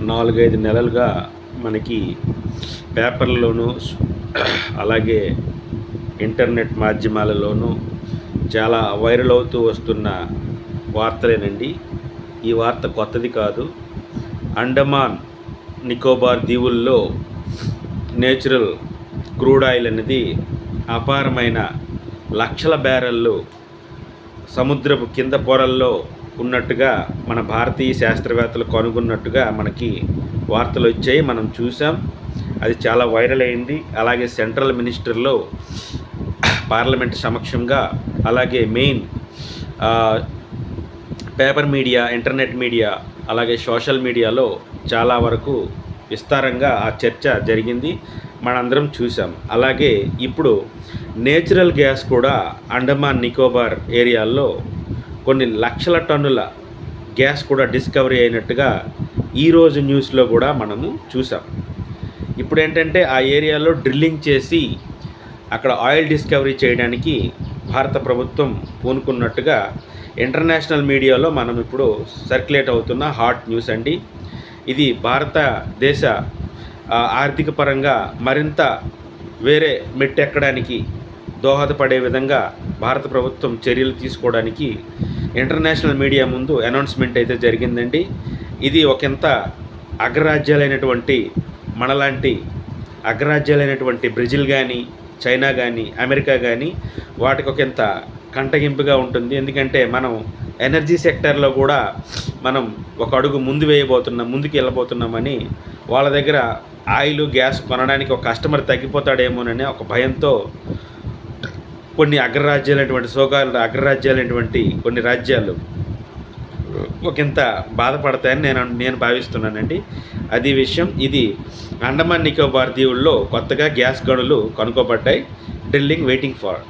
నాలుగైదు నెలలుగా మనకి పేపర్లలోనూ అలాగే ఇంటర్నెట్ మాధ్యమాలలోనూ చాలా వైరల్ అవుతూ వస్తున్న వార్తలేనండి. ఈ వార్త కొత్తది కాదు. అండమాన్ నికోబార్ దీవుల్లో నేచురల్ క్రూడ్ ఆయిల్ అనేది అపారమైన లక్షల బ్యారెళ్ళు సముద్రపు కింద పొరల్లో ఉన్నట్టుగా మన భారతీయ శాస్త్రవేత్తలు కనుగొన్నట్టుగా మనకి వార్తలు వచ్చాయి. మనం చూసాం. అది చాలా వైరల్ అయింది. అలాగే సెంట్రల్ మినిస్టర్లో పార్లమెంట్ సమక్షంగా అలాగే main paper media internet media అలాగే సోషల్ మీడియాలో చాలా వరకు విస్తారంగా ఆ చర్చ జరిగింది. మనందరం చూసాం. అలాగే ఇప్పుడు నేచురల్ గ్యాస్ కూడా అండమాన్ నికోబార్ ఏరియాల్లో కొన్ని లక్షల టన్నుల గ్యాస్ కూడా డిస్కవరీ అయినట్టుగా ఈరోజు న్యూస్లో కూడా మనము చూసాం. ఇప్పుడు ఏంటంటే ఆ ఏరియాలో డ్రిల్లింగ్ చేసి అక్కడ ఆయిల్ డిస్కవరీ చేయడానికి భారత ప్రభుత్వం పూనుకున్నట్టుగా ఇంటర్నేషనల్ మీడియాలో మనం ఇప్పుడు సర్క్యులేట్ అవుతున్న హాట్ న్యూస్ అండి. ఇది భారతదేశ ఆర్థిక పరంగా మరింత వేరే మెట్టెక్కడానికి దోహదపడే విధంగా భారత ప్రభుత్వం చర్యలు తీసుకోవడానికి ఇంటర్నేషనల్ మీడియా ముందు అనౌన్స్మెంట్ అయితే జరిగిందండి. ఇది ఒకంత అగ్రరాజ్యాలైనటువంటి మనలాంటి అగ్రరాజ్యాలైనటువంటి బ్రెజిల్ కానీ చైనా కానీ అమెరికా కానీ వాటికి ఒకంత కంటగింపుగా ఉంటుంది. ఎందుకంటే మనం ఎనర్జీ సెక్టర్లో కూడా మనం ఒక అడుగు ముందు వేయబోతున్నాం ముందుకు వెళ్ళబోతున్నామని వాళ్ళ దగ్గర ఆయిల్ గ్యాస్ కొనడానికి ఒక కస్టమర్ తగ్గిపోతాడేమోనని ఒక భయంతో కొన్ని అగ్రరాజ్యాలైనటువంటి సోకాలు అగ్రరాజ్యాలైనటువంటి కొన్ని రాజ్యాలు ఒకంత బాధపడతాయని నేను నేను భావిస్తున్నానండి. అది విషయం ఇది అండమాన్ నికోబార్ దీవుల్లో కొత్తగా గ్యాస్ గనులు కనుక్కోబడ్డాయి డ్రిల్లింగ్ వెయిటింగ్ ఫార్